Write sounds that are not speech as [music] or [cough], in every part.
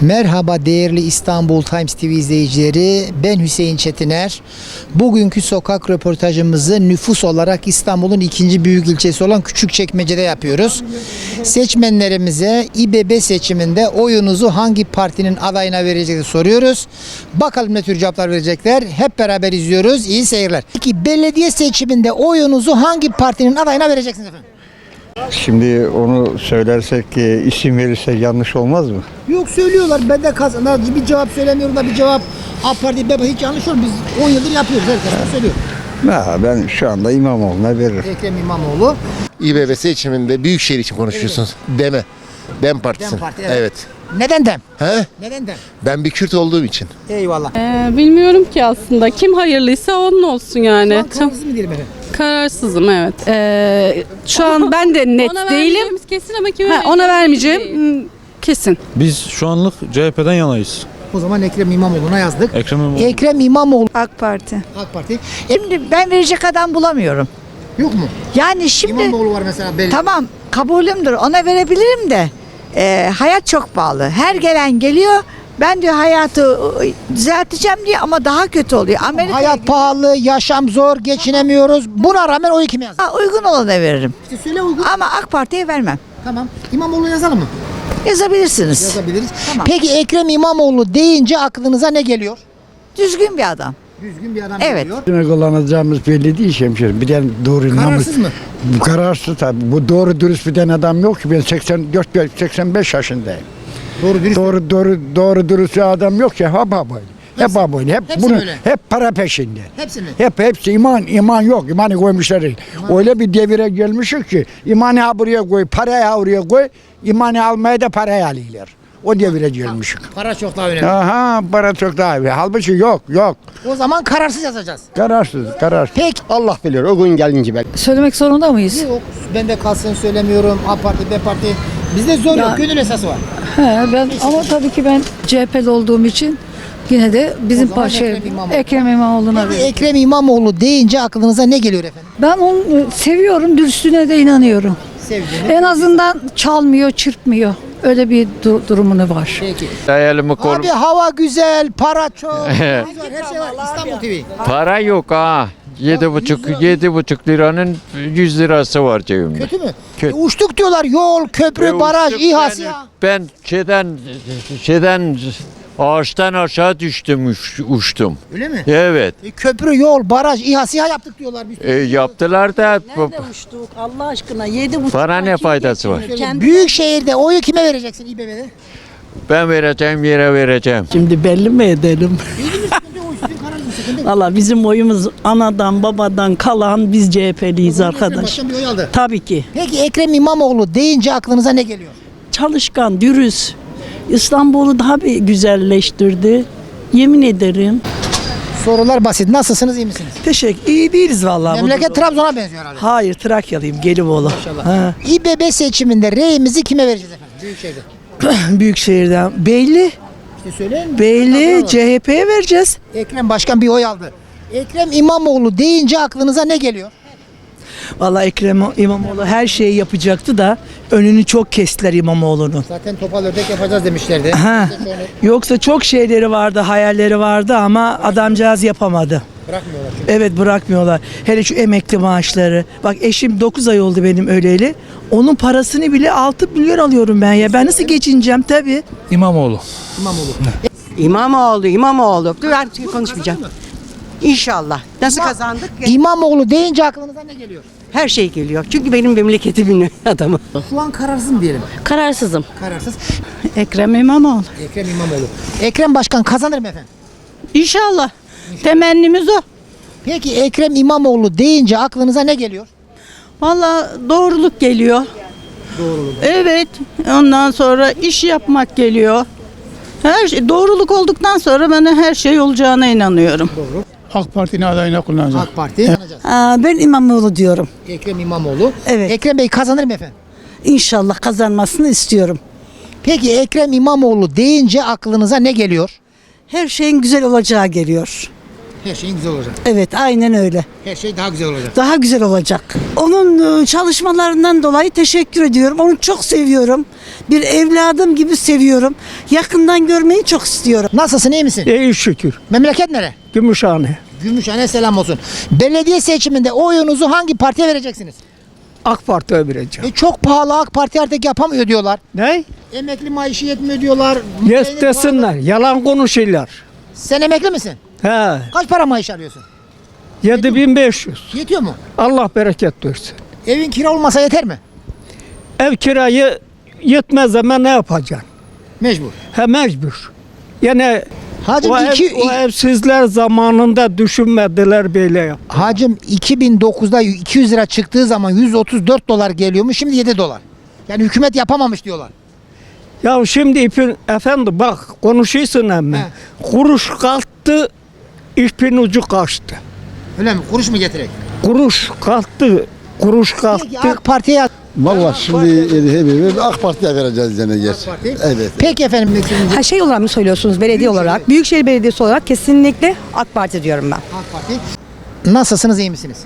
Merhaba değerli İstanbul Times TV izleyicileri. Ben Hüseyin Çetiner. Bugünkü sokak röportajımızı nüfus olarak İstanbul'un ikinci büyük ilçesi olan Küçükçekmece'de yapıyoruz. Seçmenlerimize İBB seçiminde oyunuzu hangi partinin adayına vereceğini soruyoruz. Bakalım ne tür cevaplar verecekler. Hep beraber izliyoruz. İyi seyirler. Peki belediye seçiminde oyunuzu hangi partinin adayına vereceksiniz efendim? Şimdi onu söylersek, e, isim verirsek yanlış olmaz mı? Yok söylüyorlar. Ben de kazan. Bir cevap söylemiyorum da bir cevap. AK Parti, BB hiç yanlış olur. Biz 10 yıldır yapıyoruz. Herkes de söylüyor. Ha, ben şu anda İmamoğlu'na veririm. Ekrem İmamoğlu. İBB seçiminde Büyükşehir için konuşuyorsunuz. Deme. Dem Partisi. Dem Parti, evet. evet. Neden dem? He? Neden dem? Ben bir Kürt olduğum için. Eyvallah. Ee, bilmiyorum ki aslında. Kim hayırlıysa onun olsun yani. Şu an Çok kararsız mı diyelim efendim? kararsızım evet. Ee, şu an ben de net ona değilim. kesin ama kime Ha, ona vermeyeceğim. değil. Hmm, Kesin. Biz şu anlık CHP'den yanayız. O zaman Ekrem İmamoğlu'na yazdık. Ekrem İmamoğlu. Ekrem İmamoğlu AK Parti. AK Parti. Şimdi ben verecek adam bulamıyorum. yok mu? Yani şimdi İmamoğlu var mesela. Belli. tamam kabulümdür ona verebilirim de e, hayat çok pahalı. Her gelen geliyor ben diyor hayatı e, düzelteceğim diye ama daha kötü oluyor. Amerika'ya Hayat pahalı, yaşam zor, geçinemiyoruz. Buna rağmen oyu kime yazdın? Ha, uygun olana veririm. İşte söyle uygun. Ama AK Parti'ye vermem. Tamam. İmamoğlu yazalım mı? Yazabilirsiniz. Yazabiliriz. Tamam. Peki Ekrem İmamoğlu deyince aklınıza ne geliyor? Düzgün bir adam. Düzgün bir adam Evet. geliyor. Ne kullanacağımız belli değil hemşerim. Bir tane doğru Kararsız mı? Bu kararsız tabii. Bu doğru dürüst bir tane adam yok ki. Ben 84 85 yaşındayım. Doğru dürüst. Doğru doğru doğru dürüst bir adam yok ki. Hep babayı. Hep babayı. Hep hepsi bunu böyle. hep para peşinde. Hepsi mi? Hep hepsi iman iman yok. İmanı koymuşlar. Öyle bir devire gelmişik ki imanı ha buraya koy, parayı ha oraya koy. İmanı almaya da parayı alıyorlar. O devire gelmişik. Para çok daha önemli. Aha para çok daha iyi. Halbuki yok yok. O zaman kararsız yazacağız. Kararsız kararsız. Peki. Allah bilir o gün gelince ben. Söylemek zorunda mıyız? Yok ben de kalsın söylemiyorum. A parti, B parti. Bizde zor yok. Gönül esası var. He, ben ama tabii ki ben CHP'li olduğum için yine de bizim zaman parça Ekrem İmamoğlu. Ekrem İmamoğlu'na veriyorum. Ekrem İmamoğlu deyince aklınıza ne geliyor efendim? Ben onu seviyorum, dürüstlüğüne de inanıyorum. Sevdiğini. En azından çalmıyor, çırpmıyor. Öyle bir du- durumunu var. Peki. Kol Abi hava güzel, para çok. [laughs] Var, her şey var. İstanbul TV. para yok ha. Yedi buçuk, yedi buçuk liranın yüz lirası var cebimde. Kötü mü? Kötü. E, uçtuk diyorlar. Yol, köprü, Ve baraj, İHA, ben- SİHA. Ben şeyden, şeyden ağaçtan aşağı düştüm, uç- uçtum. Öyle mi? Evet. E, köprü, yol, baraj, İHA, SİHA yaptık diyorlar. Biz. E, yaptılar da bu- uçtuk Allah aşkına yedi buçuk. Bana ne faydası var? Şöyle, Büyük şehirde oyu kime vereceksin İBB'de? ben vereceğim yere vereceğim. Şimdi belli mi edelim? Valla bizim oyumuz anadan babadan kalan biz CHP'liyiz arkadaş. Başkan bir oy aldı. Tabii ki. Peki Ekrem İmamoğlu deyince aklınıza ne geliyor? Çalışkan, dürüst. İstanbul'u daha bir güzelleştirdi. Yemin ederim. Sorular basit. Nasılsınız, iyi misiniz? Teşekkür. İyi değiliz vallahi. Memleket Trabzon'a benziyor herhalde. Hayır Trakyalıyım Gelibolu. Ha. İBB seçiminde reyimizi kime vereceğiz efendim? Büyükşehir'de. [clears throat] Büyükşehir'den. Belli. İşte söyleyin. Belli. Trabzon'a CHP'ye vereceğiz. Ekrem Başkan bir oy aldı. Ekrem İmamoğlu deyince aklınıza ne geliyor? Vallahi Ekrem İmamoğlu her şeyi yapacaktı da önünü çok kestiler İmamoğlu'nun. Zaten topal ördek yapacağız demişlerdi. Ha. Yoksa çok şeyleri vardı, hayalleri vardı ama adamcağız yapamadı. Bırakmıyorlar çünkü. Evet bırakmıyorlar. Hele şu emekli maaşları. Bak eşim 9 ay oldu benim öleli. Onun parasını bile 6 milyon alıyorum ben ya. Ben nasıl geçineceğim tabii. İmamoğlu. İmamoğlu. İmamoğlu, İmamoğlu. Dur ben konuşmayacağım. İnşallah. Nasıl kazandık? İmamoğlu deyince aklınıza ne geliyor? Her şey geliyor. Çünkü benim memleketimin [laughs] adamı. Şu an kararsız mı diyelim? Kararsızım. Kararsız. Ekrem İmamoğlu. Ekrem İmamoğlu. Ekrem Başkan kazanır mı efendim? İnşallah. Temennimiz o. Peki Ekrem İmamoğlu deyince aklınıza ne geliyor? Valla doğruluk geliyor. Doğruluk. Evet. Ondan sonra iş yapmak geliyor. Her şey, doğruluk olduktan sonra ben her şey olacağına inanıyorum. AK Parti'nin adayına kullanacağım. AK Parti. Kazanacağız. ben İmamoğlu diyorum. Ekrem İmamoğlu. Evet. Ekrem Bey kazanır mı efendim? İnşallah kazanmasını istiyorum. Peki Ekrem İmamoğlu deyince aklınıza ne geliyor? Her şeyin güzel olacağı geliyor. Her şeyin güzel olacak. Evet aynen öyle. Her şey daha güzel olacak. Daha güzel olacak. Onun e, çalışmalarından dolayı teşekkür ediyorum. Onu çok seviyorum. Bir evladım gibi seviyorum. Yakından görmeyi çok istiyorum. Nasılsın iyi misin? İyi şükür. Memleket nere? Gümüşhane. Gümüşhane selam olsun. Belediye seçiminde oyunuzu hangi partiye vereceksiniz? AK Parti'ye vereceğim. E çok pahalı AK Parti artık yapamıyor diyorlar. Ne? Emekli maaşı yetmiyor diyorlar. Yes desinler. Yalan konuşuyorlar. Sen emekli misin? He. Kaç para maaş alıyorsun? 7500. Yetiyor mu? Allah bereket versin. Evin kira olmasa yeter mi? Ev kirayı yetmez ama ne yapacaksın? Mecbur. He mecbur. Yani Hacım o, iki, ev, o evsizler zamanında düşünmediler böyle yap. Hacım 2009'da 200 lira çıktığı zaman 134 dolar geliyormuş şimdi 7 dolar. Yani hükümet yapamamış diyorlar. Ya şimdi ipin efendi bak konuşuyorsun ama He. kuruş kalktı ipin ucu kaçtı. Öyle mi? Kuruş mu getirek? Kuruş kalktı kuruş kalktı. Peki AK Parti'ye Valla şimdi AK Parti'ye vereceğiz gene geç. Parti. Evet. Peki efendim. Ha şey olarak mı söylüyorsunuz belediye olarak? Büyükşehir Belediyesi olarak kesinlikle AK Parti diyorum ben. AK Parti. Nasılsınız iyi misiniz?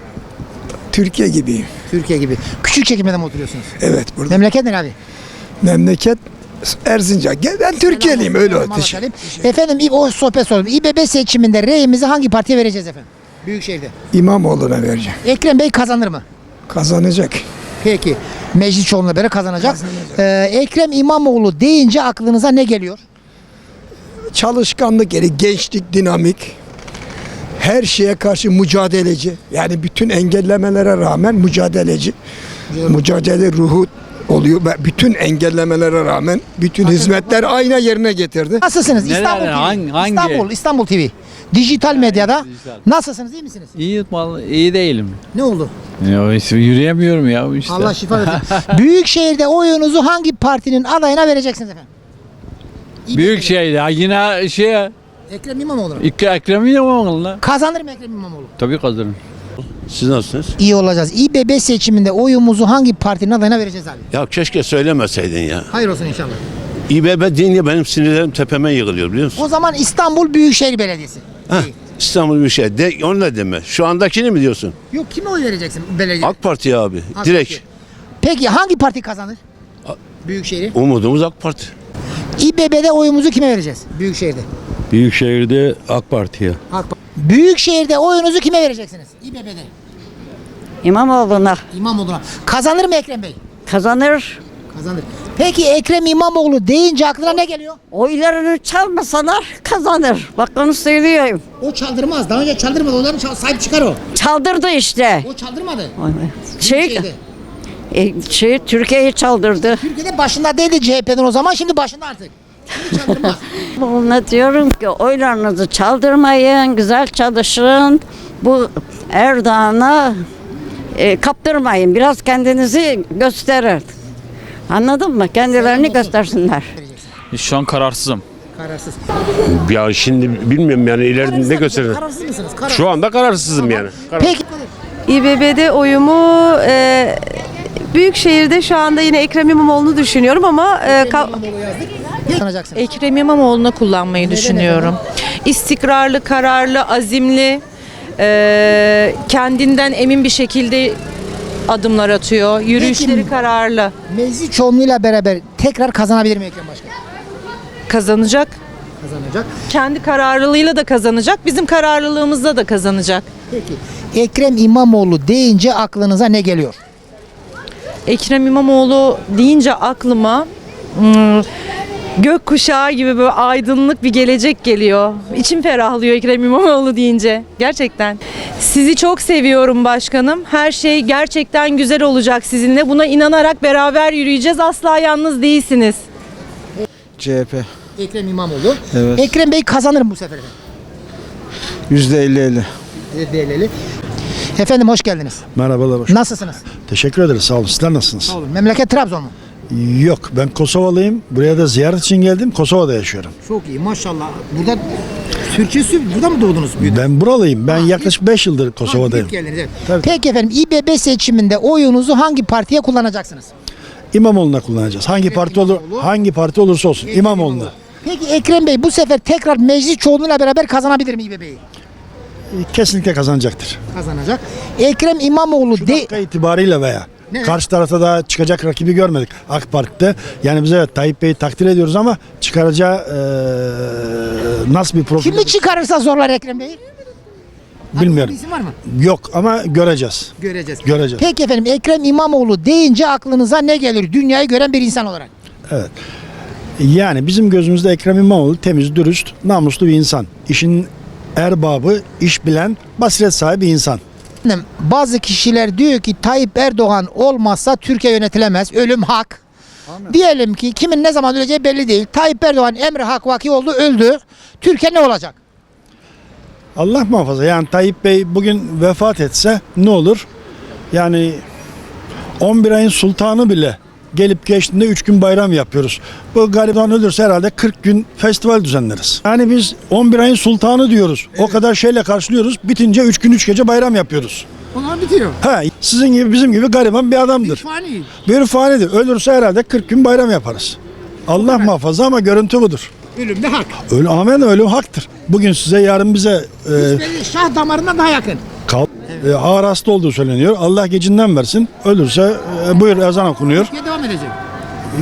Türkiye gibi. Türkiye gibi. Küçük çekimde mi oturuyorsunuz? Evet burada Memleket ne abi? memleket Erzincan. Ben Türkiye'liyim öyle aleyküm. Efendim İ- o sohbet sordum. İBB seçiminde reyimizi hangi partiye vereceğiz efendim? Büyükşehir'de. İmamoğlu'na vereceğim. Ekrem Bey kazanır mı? Kazanacak. Peki. Meclis çoğunluğuna göre kazanacak. Ee, Ekrem İmamoğlu deyince aklınıza ne geliyor? Çalışkanlık yeri, gençlik, dinamik. Her şeye karşı mücadeleci. Yani bütün engellemelere rağmen mücadeleci. Mücadele ruhu oluyor. ve Bütün engellemelere rağmen bütün hizmetler aynı yerine getirdi. Nasılsınız? İstanbul TV. hangi- hangi? İstanbul, İstanbul TV. Dijital medyada. Nasılsınız? iyi misiniz? İyi, vallahi iyi değilim. Ne oldu? Ya işte yürüyemiyorum ya işte. Allah şifa versin. [laughs] Büyükşehir'de oyunuzu hangi partinin adayına vereceksiniz efendim? İBB'de. Büyük şey ya yine şey Ekrem İmamoğlu. iki Ekrem İmamoğlu'na. Kazanır mı Ekrem İmamoğlu? Tabii kazanırım. Siz nasılsınız? İyi olacağız. İBB seçiminde oyumuzu hangi partinin adayına vereceğiz abi? Ya keşke söylemeseydin ya. Hayır olsun inşallah. İBB deyince benim sinirlerim tepeme yığılıyor biliyor musun? O zaman İstanbul Büyükşehir Belediyesi. Heh, İstanbul şey. De, onu ne deme. Şu andakini mi diyorsun? Yok kime oy vereceksin belediye? AK Parti abi. AK Direkt. Parti. Peki hangi parti kazanır? Büyükşehir'i. Umudumuz AK Parti. İBB'de oyumuzu kime vereceğiz? Büyükşehir'de. Büyükşehir'de AK Parti'ye. AK Parti. Büyükşehir'de oyunuzu kime vereceksiniz? İBB'de. İmamoğlu'na İmamoğlu'na. Kazanır mı Ekrem Bey? kazanır. Kazanır. Peki Ekrem İmamoğlu deyince aklına ne geliyor? Oylarını çalmasalar kazanır. Bak onu söylüyorum. O çaldırmaz. Daha önce çaldırmadı. Onların çal- sahip çıkar o. Çaldırdı işte. O çaldırmadı. Şey, e, şey Türkiye'yi çaldırdı. Türkiye'de başında değildi CHP'den o zaman şimdi başında artık. Şimdi çaldırmaz. [laughs] Ona diyorum ki oylarınızı çaldırmayın, güzel çalışın. Bu Erdoğan'a e, kaptırmayın. Biraz kendinizi gösterin. Anladın mı? Kendilerini göstersinler. Şu an kararsızım. Kararsız. Ya şimdi bilmiyorum yani ileride ne gösterir. Kararsız mısınız? Kararsız. Şu anda kararsızım yani. Peki. İBB'de oyumu e, Büyükşehir'de şu anda yine Ekrem İmamoğlu'nu düşünüyorum ama e. Ekrem İmamoğlu'na kullanmayı düşünüyorum. İstikrarlı, kararlı, azimli, e, kendinden emin bir şekilde adımlar atıyor. Yürüyüşleri Peki- kararlı. Meclis çoğunluğuyla beraber tekrar kazanabilir mi Ekrem Başkan? Kazanacak. Kazanacak. Kendi kararlılığıyla da kazanacak. Bizim kararlılığımızla da kazanacak. Peki. Ekrem İmamoğlu deyince aklınıza ne geliyor? Ekrem İmamoğlu deyince aklıma hmm, gökkuşağı gibi böyle aydınlık bir gelecek geliyor. İçim ferahlıyor Ekrem İmamoğlu deyince. Gerçekten. Sizi çok seviyorum başkanım. Her şey gerçekten güzel olacak sizinle. Buna inanarak beraber yürüyeceğiz. Asla yalnız değilsiniz. CHP. Ekrem İmamoğlu. Evet. Ekrem Bey kazanır mı bu sefer? %50-50. Değerli. Efendim hoş geldiniz. Merhabalar. Nasılsınız? Teşekkür ederiz. Sağ olun. Sizler nasılsınız? Sağ olun. Memleket Trabzon mu? Yok. Ben Kosovalıyım. Buraya da ziyaret için geldim. Kosova'da yaşıyorum. Çok iyi maşallah. Burada Türkçesi burada mı doğdunuz? Ben buralıyım. Ben yaklaşık 5 yıldır Ha, Kosova'dayım. gidip geldiniz, evet. Tabii. Peki efendim İBB seçiminde oyunuzu hangi partiye kullanacaksınız? İmamoğlu'na kullanacağız. Hangi parti olur İmamoğlu. hangi parti olursa olsun İmamoğlu'na. Peki Ekrem Bey bu sefer tekrar meclis çoğunluğuyla beraber kazanabilir mi İBB'yi? kesinlikle kazanacaktır. Kazanacak. Ekrem İmamoğlu Şu de dakika itibariyle veya Ne? karşı tarafta daha çıkacak rakibi görmedik AK Parti'de. Yani bize Tayyip Bey'i takdir ediyoruz ama çıkaracağı eee, nasıl bir profil kimi çıkarırsa zorlar Ekrem Bey'i? bilmiyorum. Bir isim var mı? Yok ama göreceğiz. Göreceğiz. Göreceğiz. Peki efendim Ekrem İmamoğlu deyince aklınıza ne gelir? Dünyayı gören bir insan olarak. Yani bizim gözümüzde Ekrem İmamoğlu temiz, dürüst, namuslu bir insan. İşin erbabı, iş bilen, basiret sahibi insan. Bazı kişiler diyor ki Tayyip Erdoğan olmazsa Türkiye yönetilemez. Ölüm hak. Diyelim ki kimin ne zaman öleceği belli değil. Tayyip Erdoğan emri hak vaki oldu öldü. Türkiye ne olacak? Allah muhafaza yani Tayyip Bey bugün vefat etse ne olur? Yani 11 ayın sultanı bile gelip geçtiğinde 3 gün bayram yapıyoruz. Bu gariban ölürse herhalde 40 gün festival düzenleriz. Yani biz 11 ayın sultanı diyoruz. O kadar şeyle karşılıyoruz. Bitince 3 gün 3 gece bayram yapıyoruz. Onlar bitiyor. Ha, sizin gibi bizim gibi gariban bir adamdır. Fani. Bir fanidir. Ölürse herhalde 40 gün bayram yaparız. Allah muhafaza ama görüntü budur. Ölüm de hak. Ölü, amen ölüm haktır. Bugün size yarın bize e, şah damarından daha yakın. Kal e, ağır hasta olduğu söyleniyor. Allah gecinden versin. Ölürse e, buyur ezan okunuyor. Türkiye devam edecek.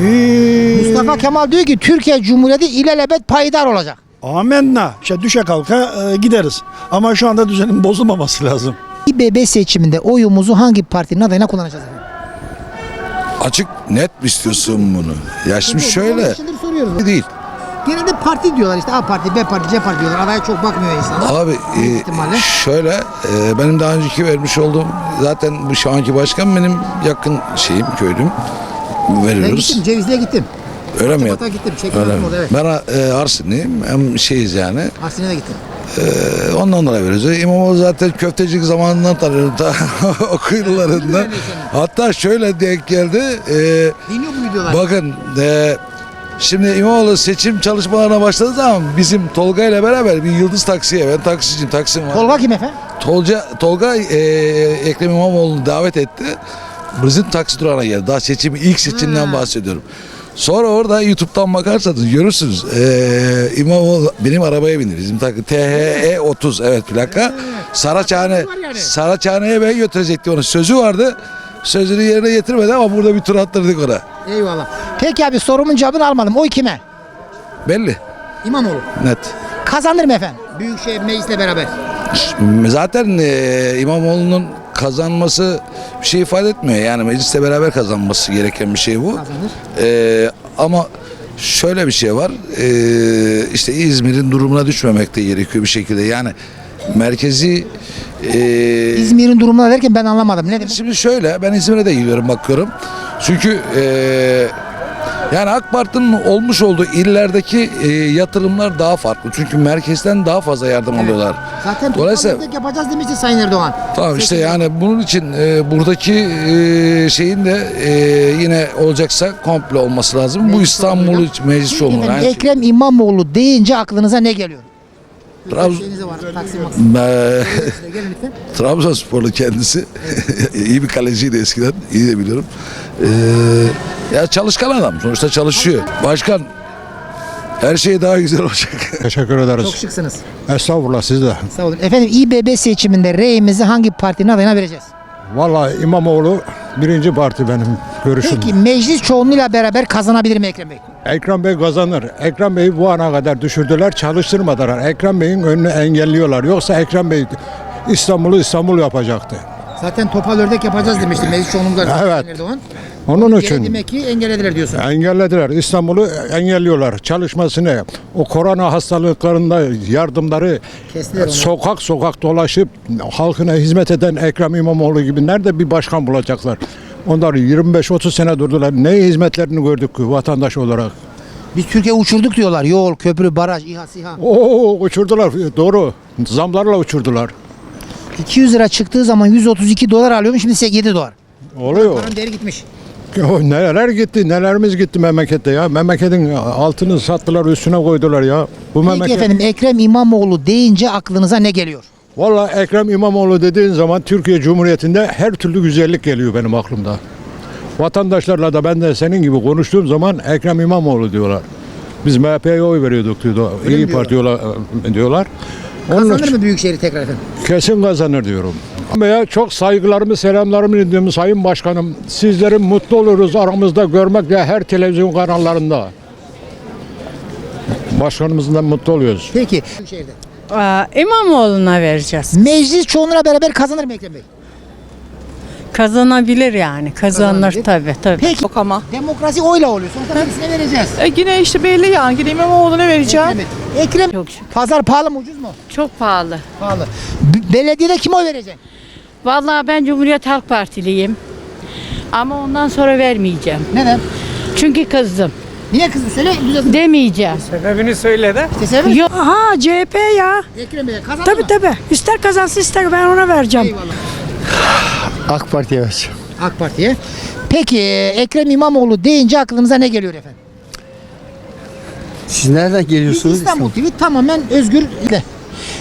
Ee, Mustafa Kemal diyor ki Türkiye Cumhuriyeti ilelebet payidar olacak. amenna. İşte düşe kalka e, gideriz. Ama şu anda düzenin bozulmaması lazım. İBB seçiminde oyumuzu hangi partinin adayına kullanacağız efendim? Açık net mi istiyorsun bunu? Ya şimdi şöyle değil. Genelde parti diyorlar işte A parti, B parti, C parti diyorlar. Adaya çok bakmıyor insanlar. Abi e, şöyle e, benim daha önceki vermiş olduğum zaten bu şu anki başkan benim yakın şeyim köylüm Ben veriyoruz. gittim, Cevizli'ye gittim. Öyle mi? Çapata gittim, Öyle mi? orada evet. Ben e, Arsinliyim. Hem şeyiz yani. Aslında gittim. E, ondan dolayı veriyoruz. İmamoğlu zaten köftecilik zamanından tanıyorum. Ta [laughs] o kıyılarından. Hatta şöyle denk geldi. E, Dinliyor bu videolar. Bakın e, şimdi İmamoğlu seçim çalışmalarına başladığı zaman bizim Tolga ile beraber bir Yıldız Taksi'ye ben taksiciyim taksim var. Tolga kim efendim? Tolga, Tolga e, Ekrem İmamoğlu'nu davet etti. Bizim taksi durağına geldi. Daha seçim ilk seçimden bahsediyorum. Sonra orada YouTube'dan bakarsanız görürsünüz. Ee, İmamoğlu benim arabaya bindi. Bizim takı THE 30 evet plaka. Saraçhane Saraçhane'ye ben götürecekti onu. Sözü vardı. Sözünü yerine getirmedi ama burada bir tur attırdık ona. Eyvallah. Peki abi sorumun cevabını almadım. Oy kime? Belli. İmamoğlu. Net. Kazanır mı efendim? Büyükşehir Meclis'le beraber. Zaten e, İmamoğlu'nun kazanması bir şey ifade etmiyor. Yani mecliste beraber kazanması gereken bir şey bu. Kazanır. E, ama şöyle bir şey var. E, işte İzmir'in durumuna düşmemek de gerekiyor bir şekilde. Yani merkezi e, İzmir'in durumuna derken ben anlamadım. Ne demek? Şimdi şöyle ben İzmir'e de gidiyorum bakıyorum. Çünkü e, yani AK Parti'nin olmuş olduğu illerdeki e, yatırımlar daha farklı. Çünkü merkezden daha fazla yardım alıyorlar. Zaten Dolayısıyla- yapacağız demişti Sayın Erdoğan. Tamam işte Seçimde. yani bunun için e, buradaki e, şeyin de e, yine olacaksa komple olması lazım. Bu Meclis İstanbul çoğunluğuyla. için meclis çoğunluğu. Yani Ekrem İmamoğlu deyince aklınıza ne geliyor? Trabzon- e, lütfen. [laughs] Trabzonsporlu kendisi. [laughs] iyi bir kaleciydi eskiden. İyi de biliyorum. E, ya çalışkan adam. Sonuçta çalışıyor. Başkan her şey daha güzel olacak. [laughs] Teşekkür ederiz. Çok şıksınız. Estağfurullah siz de. Sağ olun. Efendim İBB seçiminde reyimizi hangi partinin adayına vereceğiz? Vallahi İmamoğlu birinci parti benim görüşüm. Peki meclis çoğunluğuyla beraber kazanabilir mi Ekrem Bey? Ekrem Bey kazanır. Ekrem Bey'i bu ana kadar düşürdüler, çalıştırmadılar. Ekrem Bey'in önünü engelliyorlar. Yoksa Ekrem Bey İstanbul'u İstanbul yapacaktı. Zaten topal ördek yapacağız demişti meclis çoğunlukla. Evet. Erdoğan. Onun Gene için Demek ki engellediler diyorsun. engellediler. İstanbul'u engelliyorlar. Çalışmasını, o korona hastalıklarında yardımları Kestiler onu. sokak sokak dolaşıp halkına hizmet eden Ekrem İmamoğlu gibi nerede bir başkan bulacaklar? Onlar 25-30 sene durdular. Ne hizmetlerini gördük vatandaş olarak? Biz Türkiye uçurduk diyorlar. Yol, köprü, baraj, İHA, SİHA. Oo uçurdular doğru. Zamlarla uçurdular. 200 lira çıktığı zaman 132 dolar alıyormuş şimdi 7 dolar. Oluyor. Paranın değeri gitmiş. O neler gitti, nelerimiz gitti memlekette ya. Memleketin altını sattılar, üstüne koydular ya. Bu Peki memleket. efendim Ekrem İmamoğlu deyince aklınıza ne geliyor? Vallahi Ekrem İmamoğlu dediğin zaman Türkiye Cumhuriyeti'nde her türlü güzellik geliyor benim aklımda. Vatandaşlarla da ben de senin gibi konuştuğum zaman Ekrem İmamoğlu diyorlar. Biz MHP'ye oy veriyorduk diyor. İyi Parti diyorlar, diyorlar. Kazanır mı Büyükşehir'i tekrar efendim? Kesin kazanır diyorum. Veya çok saygılarımı, selamlarımı iletiyorum Sayın Başkanım. Sizlerin mutlu oluruz aramızda görmekle her televizyon kanallarında. Başkanımızdan mutlu oluyoruz. Peki. Büyükşehir'de. İmamoğlu'na vereceğiz. Meclis çoğunluğuna beraber kazanır mı Ekrem Bey? Kazanabilir yani. Kazanabilir. tabii tabii. Peki. Yok ama. Demokrasi oyla oluyor. Sonuçta birisine vereceğiz. E yine işte belli ya. Yine İmamoğlu'na vereceğim. Ekrem, Bey. Ekrem Çok şükür. pazar pahalı mı ucuz mu? Çok pahalı. Pahalı. B- belediyede kime oy vereceksin? Vallahi ben Cumhuriyet Halk Partiliyim. Ama ondan sonra vermeyeceğim. Neden? Çünkü kızdım. Niye kızım söyle düzelsin. Demeyeceğim. Sebebini söyle de. Sebebini Yok. Aha CHP ya. Ekrem Bey kazanır Tabii mı? tabii. İster kazansın ister ben ona vereceğim. Eyvallah. AK Parti'ye vereceğim. AK Parti'ye. Peki Ekrem İmamoğlu deyince aklınıza ne geliyor efendim? Siz nereden geliyorsunuz? İstanbul TV tamamen özgür.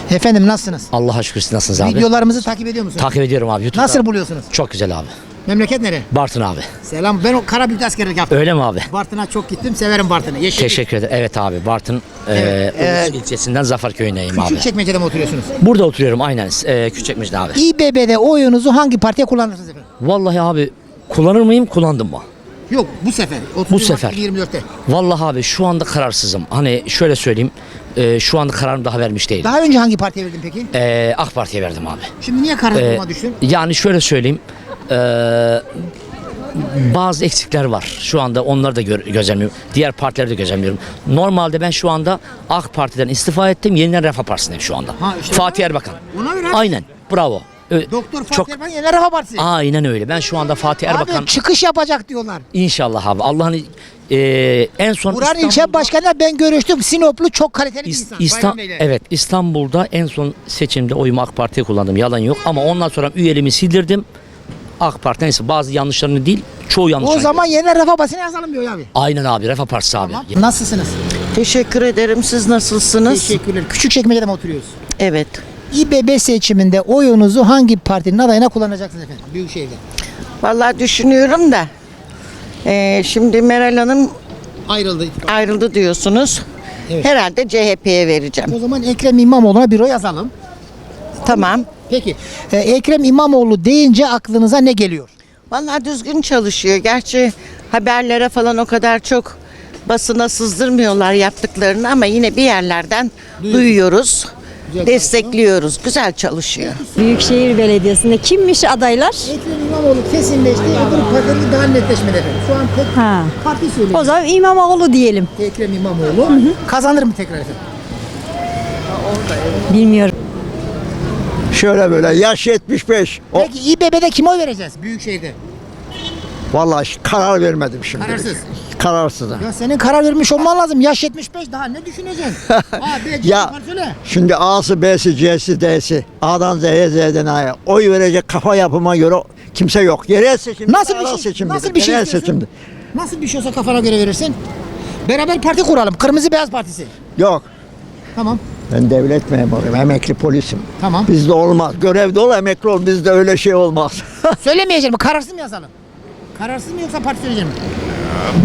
Efendim nasılsınız? Allah şükür siz nasılsınız abi? Videolarımızı takip ediyor musunuz? Takip ediyorum abi YouTube'da. Nasıl buluyorsunuz? Çok güzel abi. Memleket nere? Bartın abi. Selam. Ben o Karabük'te askerlik yaptım. Öyle mi abi? Bartın'a çok gittim. Severim Bartın'ı. Yeşil. Teşekkür ederim. Evet abi Bartın Evet, e, evet. Ulus ilçesinden Zaferköy'ündeyim abi. Küçük çekmecede mi oturuyorsunuz? Burada oturuyorum aynen. E, Küçükçekmece'de abi. İBB'de oyunuzu hangi partiye kullanırsınız efendim? Vallahi abi kullanır mıyım? Kullandım mı? Yok bu sefer. 31 Bu sefer. 2024'te. Vallahi abi şu anda kararsızım. Hani şöyle söyleyeyim. e, şu anda kararımı daha vermiş değilim. Daha önce hangi partiye verdin peki? E, AK Parti'ye verdim abi. Şimdi niye karar E, düştün? yani şöyle söyleyeyim. E, bazı eksikler var. Şu anda onları da gö- gözlemliyorum. Diğer partileri de gözlemliyorum. Normalde ben şu anda AK Parti'den istifa ettim. Yeniden Refah Partisi'ndeyim şu anda. Ha, işte Fatih Erbakan. Ona göre Aynen. Bravo. Ö- Doktor Fatih çok Erbakan Yener Refah Partisi. Aynen öyle. Ben şu anda Fatih Erbakan Abi çıkış yapacak diyorlar. inşallah abi. Allah'ın e, en son ilçe İstanbul'da- başkanıyla ben görüştüm. Sinoplu çok kaliteli bir insan. İsta- evet İstanbul'da en son seçimde oyumu AK Parti'ye kullandım. Yalan yok ama ondan sonra üyeliğimi sildirdim. AK Parti neyse bazı yanlışlarını değil çoğu yanlış. O zaman Yener Refah Partisi'ne yazalım diyor abi. Aynen abi Refah Partisi abi. Tamam. Nasılsınız? Teşekkür ederim. Siz nasılsınız? Teşekkürler. Küçük çekmecede mi oturuyoruz? Evet. İBB seçiminde oyunuzu hangi partinin adayına kullanacaksınız efendim? Büyükşehir'de. Vallahi düşünüyorum da. e, şimdi Meral Hanım Ayrıldı. ayrıldı diyorsunuz. Evet. Herhalde CHP'ye vereceğim. O zaman Ekrem İmamoğlu'na bir oy yazalım. Tamam. Peki. Ee, Ekrem İmamoğlu deyince aklınıza ne geliyor? Vallahi düzgün çalışıyor. Gerçi haberlere falan o kadar çok basına sızdırmıyorlar yaptıklarını ama yine bir yerlerden duyuyoruz. destekliyoruz. Güzel çalışıyor. Büyükşehir Belediyesi'nde kimmiş adaylar? Ekrem İmamoğlu kesinleşti. Öbür partili daha netleşmedi efendim. Şu an tek Ha. parti söylüyor. O zaman İmamoğlu diyelim. Ekrem İmamoğlu. Kazanır mı tekrar efendim? Bilmiyorum. Şöyle böyle yaş 75. O, Peki İBB'de kime oy vereceğiz Büyükşehir'de? vallahi karar vermedim şimdi. Kararsız. Kararsız. Ya senin karar vermiş olman lazım. Yaş 75 daha ne düşüneceksin? [laughs] A, B, C Ya. söyle. Şimdi A'sı, B'si, C'si, D'si, A'dan Z'ye, Z'den A'ya oy verecek kafa yapıma göre kimse yok. Yerel seçimde, Nasıl bir şey- seçimde, nasıl bir şey genel istiyorsun? Nasıl bir şey olsa kafana göre verirsin? Beraber parti kuralım. Kırmızı Beyaz Partisi. Yok. Tamam. Ben devlet memuruyum, emekli polisim. Tamam. Bizde olmaz. Görevde ol, emekli ol. Bizde öyle şey olmaz. [laughs] Söylemeyeceğim mi? Kararsız mı yazalım? Kararsız mı yoksa parti söyleyeceğim mi?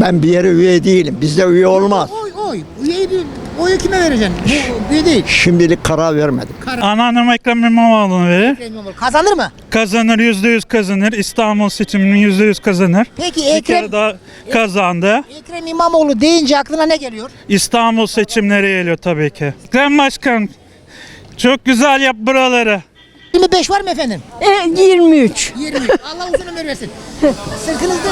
ben bir yere üye değilim. Bizde üye olmaz. Oy. Üyeyi bir, oyu kime vereceksin? Bu üye değil. Şimdilik karar vermedim. Anneannem Ekrem İmamoğlu'nu verir. Kazanır mı? Kazanır yüzde yüz kazanır. İstanbul seçimini yüzde yüz kazanır. Peki Bir kere Ekrem, daha kazandı. Ekrem İmamoğlu deyince aklına ne geliyor? İstanbul seçimleri geliyor tabii ki. Ekrem Başkan çok güzel yap buraları. 25 var mı efendim? E, 23. 20. [laughs] Allah uzun ömür versin. Sırtınızda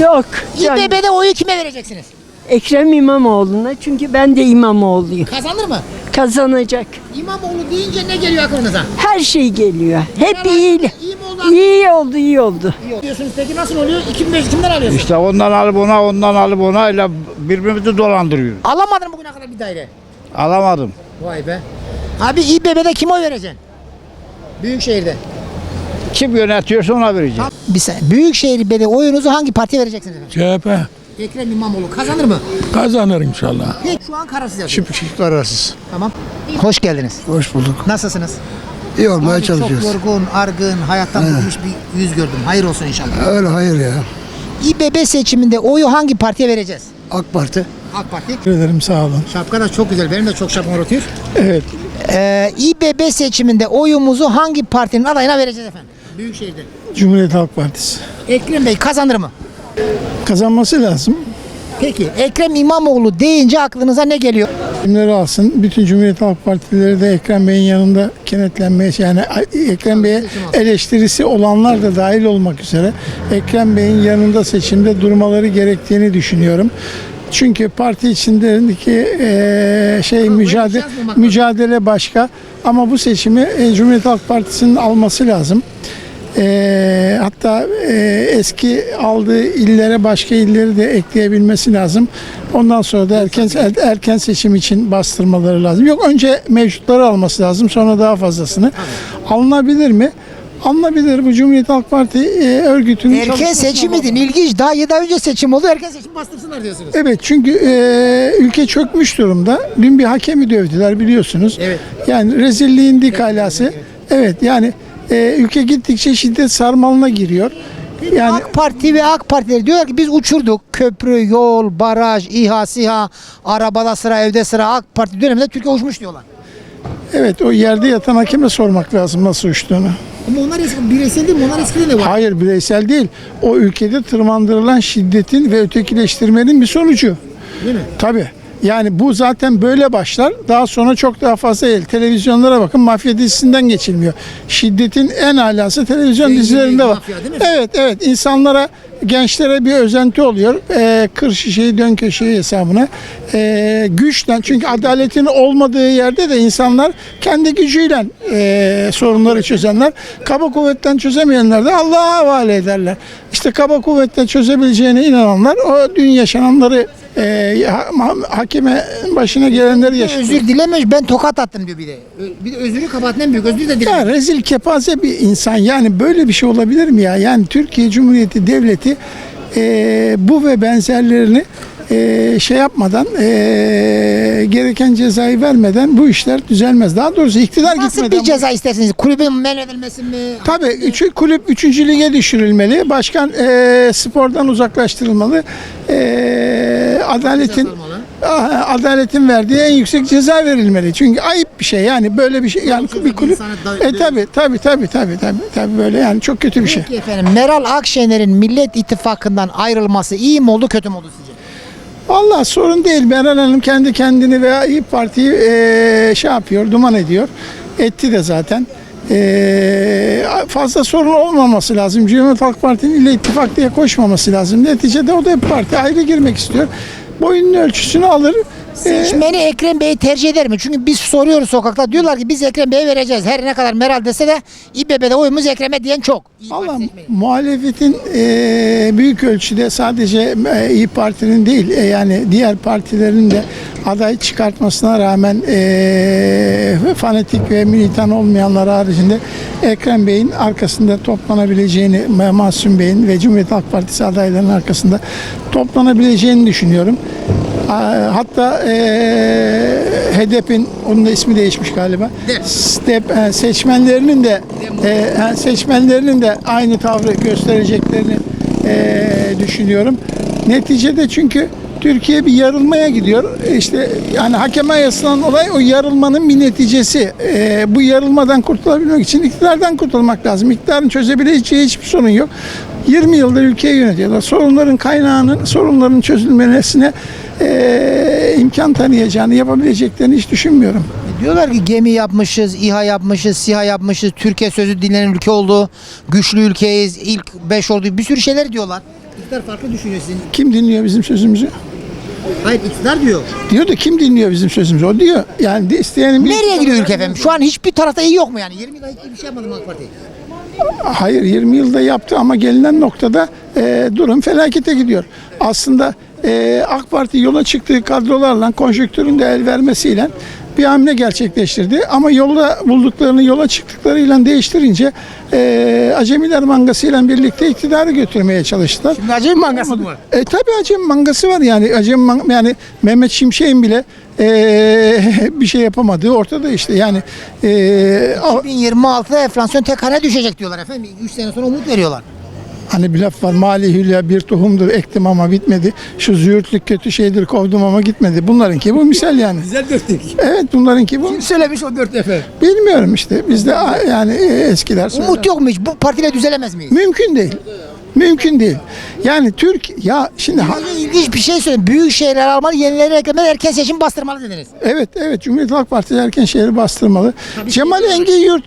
Yok. İBB'de oyu kime vereceksiniz? Ekrem İmamoğlu'na çünkü ben de İmamoğlu'yum. Kazanır mı? Kazanacak. İmamoğlu deyince ne geliyor aklınıza? Her şey geliyor. Hep iyi. İyi oldu? İyi oldu, iyi oldu. İyi diyorsunuz. Peki nasıl oluyor? 2005 kimden alıyorsun? İşte ondan alıp ona, ondan alıp ona ile birbirimizi dolandırıyoruz. Alamadın bugüne kadar bir daire. Alamadım. Vay be. Abi İBB'de kime oy vereceksin? Büyükşehir'de. Kim yönetiyorsa ona vereceğim. Bir saniye. Büyükşehir İBB'de oyunuzu hangi partiye vereceksiniz efendim? CHP Ekrem İmamoğlu kazanır mı? kazanır inşallah. Peki şu an kararsız yazıyor. Şıp kararsız. Tamam. Hoş geldiniz. Hoş bulduk. Nasılsınız? İyi olmaya Abi çok yorgun, argın, hayattan bıkmış bir yüz gördüm. Hayır olsun inşallah. Öyle hayır ya. İBB seçiminde oyu hangi partiye vereceğiz? AK Parti. AK Parti. Teşekkür ederim sağ olun. Şapka da çok güzel. Benim de çok şapkam uğratıyor. Evet Ee, İBB seçiminde oyumuzu hangi partinin adayına vereceğiz efendim? Büyükşehir'de. Cumhuriyet Halk Partisi. Ekrem Bey kazanır mı? Kazanması lazım. Peki Ekrem İmamoğlu deyince aklınıza ne geliyor? Kimleri alsın. Bütün Cumhuriyet Halk Partileri de Ekrem Bey'in yanında kenetlenmeye yani Ekrem Bey'e eleştirisi olanlar da dahil olmak üzere Ekrem Bey'in yanında seçimde durmaları gerektiğini düşünüyorum. Çünkü parti içindeki eee, şey mücadele mücadele başka ama bu seçimi e, Cumhuriyet Halk Partisi'nin alması lazım. Eee, hatta eee, eski aldığı illere başka illeri de ekleyebilmesi lazım. Ondan sonra da erken erken seçim için bastırmaları lazım. Yok önce mevcutları alması lazım sonra daha fazlasını. Alınabilir mi? Alınabilir. Bu Cumhuriyet Halk Parti eee, örgütünün Erken çalışmasına seçim bağlı. idin. İlginç. Daha 7 ay önce seçim oldu. Erken seçim bastırsınlar diyorsunuz. Evet çünkü eee, ülke çökmüş durumda. Dün bir hakemi dövdüler biliyorsunuz. Evet. Yani rezilliğin dik alası. Evet yani eee, ülke gittikçe şiddet sarmalına giriyor. Yani AK Parti ve AK Partiler diyorlar ki biz uçurduk. Köprü, yol, baraj, İHA, SİHA, arabada sıra, evde sıra AK Parti döneminde Türkiye uçmuş diyorlar. evet o yerde yatan hakeme sormak lazım nasıl uçtuğunu. Ama onlar eski, bireysel değil mi? Onlar eskide ne var? Hayır bireysel değil. O ülkede tırmandırılan şiddetin ve ötekileştirmenin bir sonucu. Değil mi? Tabii. Yani bu zaten böyle başlar. Daha sonra çok daha fazla el. Televizyonlara bakın mafya dizisinden geçilmiyor. Şiddetin en alası televizyon Zenginlik, dizilerinde var. mafya? Evet evet insanlara gençlere bir özenti oluyor. Ee, kır şişeyi dön köşeyi hesabına. Ee, güçten çünkü adaletin olmadığı yerde de insanlar kendi gücüyle e, sorunları çözenler. Kaba kuvvetten çözemeyenler de Allah'a havale ederler. İşte kaba kuvvetle çözebileceğine inananlar o dün yaşananları e, ha- hakime başına gelenleri yaşıyor. Özür dilemiş ben tokat attım diyor bir de. Bir de özürü kabahatin en büyük. Özür de Ya dilemiş. rezil kepaze bir insan yani böyle bir şey olabilir mi ya? Yani Türkiye Cumhuriyeti Devleti e, bu ve benzerlerini e, şey yapmadan e, gereken cezayı vermeden bu işler düzelmez. Daha doğrusu iktidar Nasıl gitmeden bir ceza istersiniz? Kulübün men edilmesi mi? Tabii üçü, kulüp 3. lige düşürülmeli. Başkan e, spordan uzaklaştırılmalı. E, adaletin Ah, adaletin verdiği en yüksek ceza verilmeli. Çünkü ayıp bir şey yani böyle bir şey yani bir kulüp e tabi tabi tabi tabi tabi tabi böyle yani çok kötü bir şey. Peki efendim Meral Akşener'in Millet İttifakı'ndan ayrılması iyi mi oldu kötü mü oldu sizce? Vallahi sorun değil. Meral Hanım kendi kendini veya İYİ Parti'yi eee, şey yapıyor, duman ediyor. Etti de zaten. Eee, fazla sorun olmaması lazım. Cumhuriyet Halk Parti'nin ile ittifak diye koşmaması lazım. Neticede o da bir parti ayrı girmek istiyor. Boyunun ölçüsünü alır. Seçmeni Ekrem Bey'i tercih eder mi? Çünkü biz soruyoruz sokakta. Diyorlar ki biz Ekrem Bey'e vereceğiz. Her ne kadar Meral dese de İBB'de oyumuz Ekrem'e diyen çok. Allah muhalefetin eee, büyük ölçüde sadece eee, İyi Parti'nin değil e, yani diğer partilerin de aday çıkartmasına rağmen eee, fanatik ve militan olmayanlar haricinde Ekrem Bey'in arkasında toplanabileceğini Mahsun Bey'in ve Cumhuriyet Halk Partisi adaylarının arkasında toplanabileceğini düşünüyorum. Hatta eee HDP'nin onun da ismi değişmiş galiba. Step e, seçmenlerinin de e, e, seçmenlerinin de aynı tavrı göstereceklerini e, düşünüyorum. Neticede çünkü Türkiye bir yarılmaya gidiyor. İşte yani hakeme yasalanan olay o yarılmanın bir neticesi. E, bu yarılmadan kurtulabilmek için iktidardan kurtulmak lazım. İktidarın çözebileceği hiçbir sorun yok. 20 yıldır ülkeyi yönetiyorlar. Sorunların kaynağının, sorunların çözülmesine e, imkan tanıyacağını, yapabileceklerini hiç düşünmüyorum. Diyorlar ki gemi yapmışız, İHA yapmışız, SİHA yapmışız, Türkiye sözü dinlenen ülke oldu, güçlü ülkeyiz, ilk 5 oldu, bir sürü şeyler diyorlar. İktidar farklı düşünüyor sizin. Kim dinliyor bizim sözümüzü? Hayır iktidar diyor. Diyor da kim dinliyor bizim sözümüzü? O diyor. Yani isteyenin Nereye gidiyor ülke efendim? Şu an hiçbir tarafta iyi yok mu yani? 20 yılda hiç bir şey yapmadı mı AK Parti? Hayır 20 yılda yaptı ama gelinen noktada e, durum felakete gidiyor. Aslında e, AK Parti yola çıktığı kadrolarla konjonktürün de el vermesiyle bir hamle gerçekleştirdi. Ama yolda bulduklarını yola çıktıklarıyla değiştirince e, Acemiler mangasıyla birlikte iktidarı götürmeye çalıştılar. Şimdi acemi mangası mı? E tabi Acem mangası var yani Acem man- yani Mehmet Şimşek'in bile e, [laughs] bir şey yapamadığı ortada işte yani e, a- 2026'da enflasyon tek hane düşecek diyorlar efendim. 3 sene sonra umut veriyorlar. Hani bir laf var mali hülya bir tohumdur ektim ama bitmedi. Şu züğürtlük kötü şeydir kovdum ama gitmedi. Bunlarınki bu misal yani. Güzel dörtlük. Evet bunlarınki bu. Kim söylemiş o dört efendim? Bilmiyorum işte bizde yani e, eskiler söyler. Umut yok mu hiç? Bu partiyle düzelemez miyiz? Mümkün değil. Mümkün değil. Yani Türk ya şimdi ha- ilginç bir şey söyleyeyim. Büyük şehirler almalı, yenileri eklemeli, erken seçim bastırmalı dediniz. evet evet Cumhuriyet Halk Partisi erken şehri bastırmalı. Cemal Engin Yurt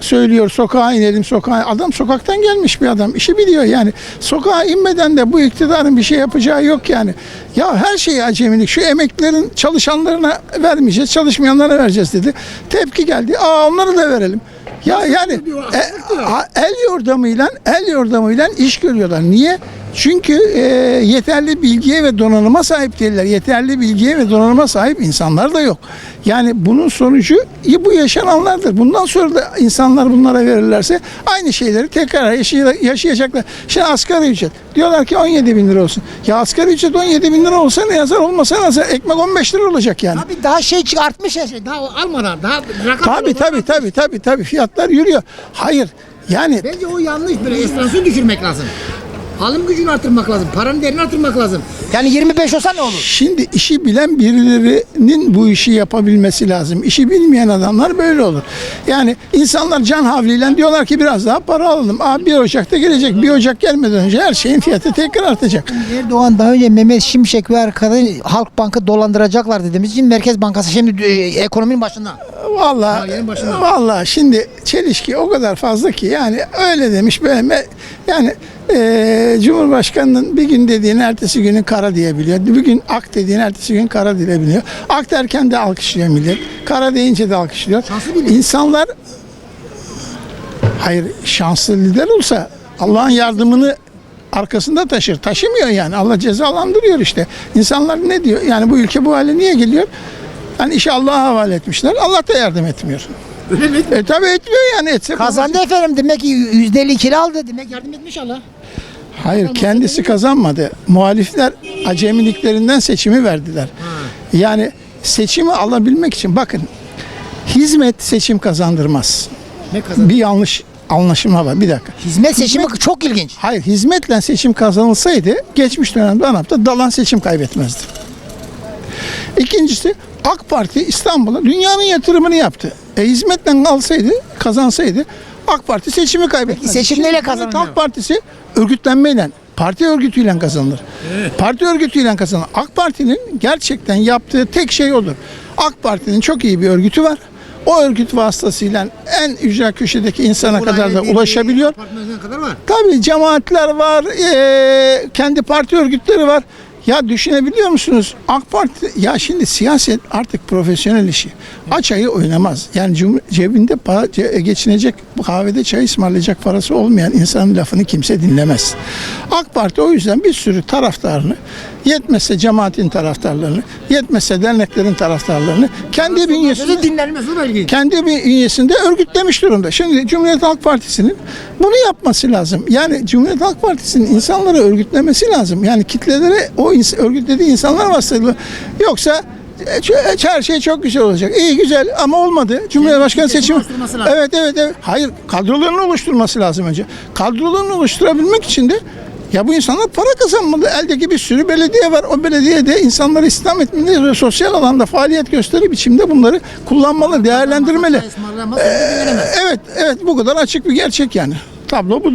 söylüyor sokağa inelim sokağa. Adam sokaktan gelmiş bir adam. işi biliyor yani. Sokağa inmeden de bu iktidarın bir şey yapacağı yok yani. Ya her şeyi acemilik. Şu emeklilerin çalışanlarına vermeyeceğiz, çalışmayanlara vereceğiz dedi. Tepki geldi. Aa onları da verelim. Ya yani e, a- el yordamıyla el yordamıyla iş görüyorlar. Niye? Çünkü e, yeterli bilgiye ve donanıma sahip değiller. Yeterli bilgiye ve donanıma sahip insanlar da yok. Yani bunun sonucu ya bu yaşananlardır. Bundan sonra da insanlar bunlara verirlerse aynı şeyleri tekrar yaşay- yaşayacaklar. Şimdi asgari ücret. Diyorlar ki 17 bin lira olsun. Ya asgari ücret 17 bin lira olsa ne yazar olmasa ne yazar. Ekmek 15 lira olacak yani. Abi daha şey artmış her şey. Daha almadan, daha rakam Tabii tabii tabii tabii tabii fiyatlar yürüyor. Hayır yani Bence o yanlış. Böyle enflasyonu düşürmek lazım. Alım gücünü artırmak lazım. Paranın değerini artırmak lazım. Yani 25 olsa ne olur? Şimdi işi bilen birilerinin bu işi yapabilmesi lazım. İşi bilmeyen adamlar böyle olur. Yani insanlar can havliyle diyorlar ki biraz daha para alalım. Aa 1 Ocak'ta gelecek. 1 Ocak gelmeden önce her şeyin fiyatı tekrar artacak. Erdoğan daha önce Mehmet Şimşek ve arkadaşı Halk Bank'ı dolandıracaklar dediğimiz için Merkez Bankası şimdi e, ekonominin başında. Başında. vallahi şimdi çelişki o kadar fazla ki yani öyle demiş böyle yani eee, Cumhurbaşkanının bir gün dediğini ertesi günün kara diyebiliyor. Bir gün ak dediğini ertesi gün kara diyebiliyor. Ak derken de alkışlıyor millet. Kara deyince de alkışlıyor. İnsanlar hayır şanslı lider olsa Allah'ın yardımını arkasında taşır. Taşımıyor yani. Allah cezalandırıyor işte. İnsanlar ne diyor? Yani bu ülke bu hale niye geliyor? Yani işi Allah'a havale etmişler. Allah da yardım etmiyor. Öyle mi? E tabi etmiyor yani etse. Kazandı efendim. Demek ki %50 kira aldı. Demek yardım etmiş Allah. Hayır kendisi kazanmadı. Muhalifler acemiliklerinden seçimi verdiler. Yani seçimi alabilmek için bakın hizmet seçim kazandırmaz. Ne kazandı? Bir yanlış anlaşılma var. Bir dakika. Hizmet seçimi çok ilginç. Hayır hizmetle seçim kazanılsaydı geçmiş dönemde ANAP'ta dalan seçim kaybetmezdi. İkincisi AK Parti İstanbul'a dünyanın yatırımını yaptı. E hizmetle kalsaydı, kazansaydı AK Parti seçimi kaybetmezdi. Peki seçim neyle kazanılıyor? Halk Partisi örgütlenmeyle, parti örgütüyle kazanılır. Parti örgütüyle kazanılır. AK Parti'nin gerçekten yaptığı tek şey odur. AK Parti'nin çok iyi bir örgütü var. O örgüt vasıtasıyla en ücra köşedeki insana kadar da ulaşabiliyor. Apartmanına kadar var. Tabii cemaatler var, eee, kendi parti örgütleri var. Ya düşünebiliyor musunuz? AK Parti, ya şimdi siyaset artık profesyonel işi. Aç ayı oynamaz. Yani cebinde para, ce- geçinecek, kahvede çay ısmarlayacak parası olmayan insanın lafını kimse dinlemez. AK Parti o yüzden bir sürü taraftarını, yetmezse cemaatin taraftarlarını, yetmezse derneklerin taraftarlarını kendi bünyesinde de ilginç. kendi bünyesinde örgütlemiş durumda. Şimdi Cumhuriyet Halk Partisi'nin bunu yapması lazım. Yani Cumhuriyet Halk Partisi'nin insanları örgütlemesi lazım. Yani kitlelere o örgütlediği insanlar vasıtasıyla yoksa e, ç- her şey çok güzel olacak. İyi güzel ama olmadı. Cumhuriyet Başkanı kitlesini seçimi. Evet evet evet. Hayır kadrolarını oluşturması lazım önce. Kadrolarını oluşturabilmek için de ya bu insanlar para kazanmalı. Eldeki bir sürü belediye var. O belediyede insanları istihdam etmeli ve sosyal alanda faaliyet gösteri biçimde bunları kullanmalı, değerlendirmeli. Dinlenemez. Evet, evet bu kadar açık bir gerçek yani. Tablo bu.